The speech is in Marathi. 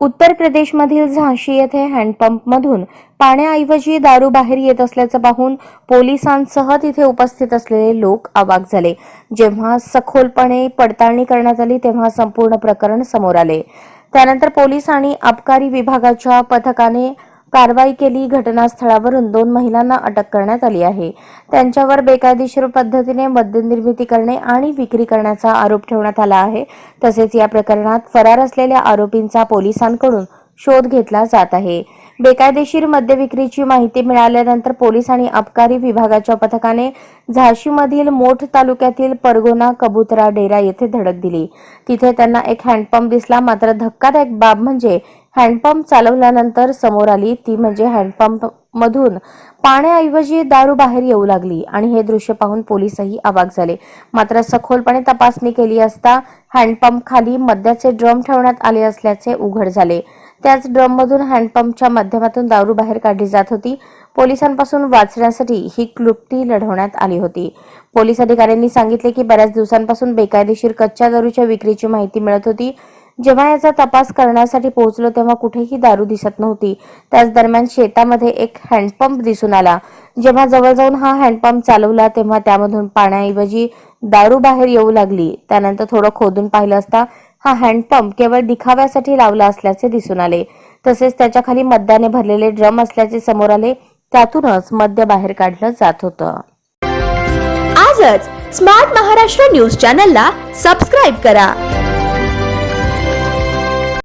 उत्तर प्रदेशमधील झाशी येथे हँडपंपमधून पाण्याऐवजी दारू बाहेर येत असल्याचं पाहून पोलिसांसह तिथे उपस्थित असलेले लोक अवाक झाले. जेव्हा सखोलपणे पडताळणी करण्यात आली तेव्हा संपूर्ण प्रकरण समोर आले. त्यानंतर पोलीस आणि आबकारी विभागाच्या पथकाने कारवाई केली. घटनास्थळावरून दोन महिलांना अटक करण्यात आली आहे. त्यांच्यावर बेकायदेशीर पद्धतीने मद्य निर्मिती करणे आणि विक्री करण्याचा आरोप ठेवण्यात आला आहे. तसेच या प्रकरणात फरार असलेल्या आरोपींचा पोलिसांकडून शोध घेतला जात आहे. बेकायदेशीर मद्य विक्रीची माहिती मिळाल्यानंतर पोलीस आणि अबकारी विभागाच्या पथकाने झाशीमधील मोठ तालुक्यातील परगोना कबुतरा डेरा येथे धडक दिली. तिथे त्यांना एक हँडपंप दिसला मात्र धक्कादायक बाब म्हणजे हँडपंप चालवल्यानंतर समोर आली. ती म्हणजे हँडपंप मधून पाण्याऐवजी दारू बाहेर येऊ लागली आणि हे दृश्य पाहून पोलीसही अवाक झाले. मात्र सखोलपणे तपासणी केली असता हँडपंप खाली मद्याचे ड्रम ठेवण्यात आले असल्याचे उघड झाले. त्याच ड्रममधून हँडपंपच्या माध्यमातून दारू बाहेर काढली जात होती. पोलिसांपासून वाचण्यासाठी ही क्लुप्ती लढवण्यात आली होती. पोलीस अधिकाऱ्यांनी सांगितले की बऱ्याच दिवसांपासून बेकायदेशीर कच्च्या दारूच्या विक्रीची माहिती मिळत होती. जेव्हा याचा तपास करण्यासाठी पोहोचलो तेव्हा कुठेही दारू दिसत नव्हती. त्याच दरम्यान शेतामध्ये एक हँडपंप दिसून आला. जेव्हा जवळ जाऊन हा हँडपंप चालवला तेव्हा त्यामधून पाण्याऐवजी दारू बाहेर येऊ लागली. त्यानंतर थोडं खोदून पाहिलं असता हा हँडपंप केवळ दिखाव्यासाठी लावला असल्याचे दिसून आले. तसेच त्याच्याखाली मद्याने भरलेले ड्रम असल्याचे समोर आले. त्यातूनच मद्य बाहेर काढलं जात होतं. आजच स्मार्ट महाराष्ट्र न्यूज चॅनलला सबस्क्राईब करा.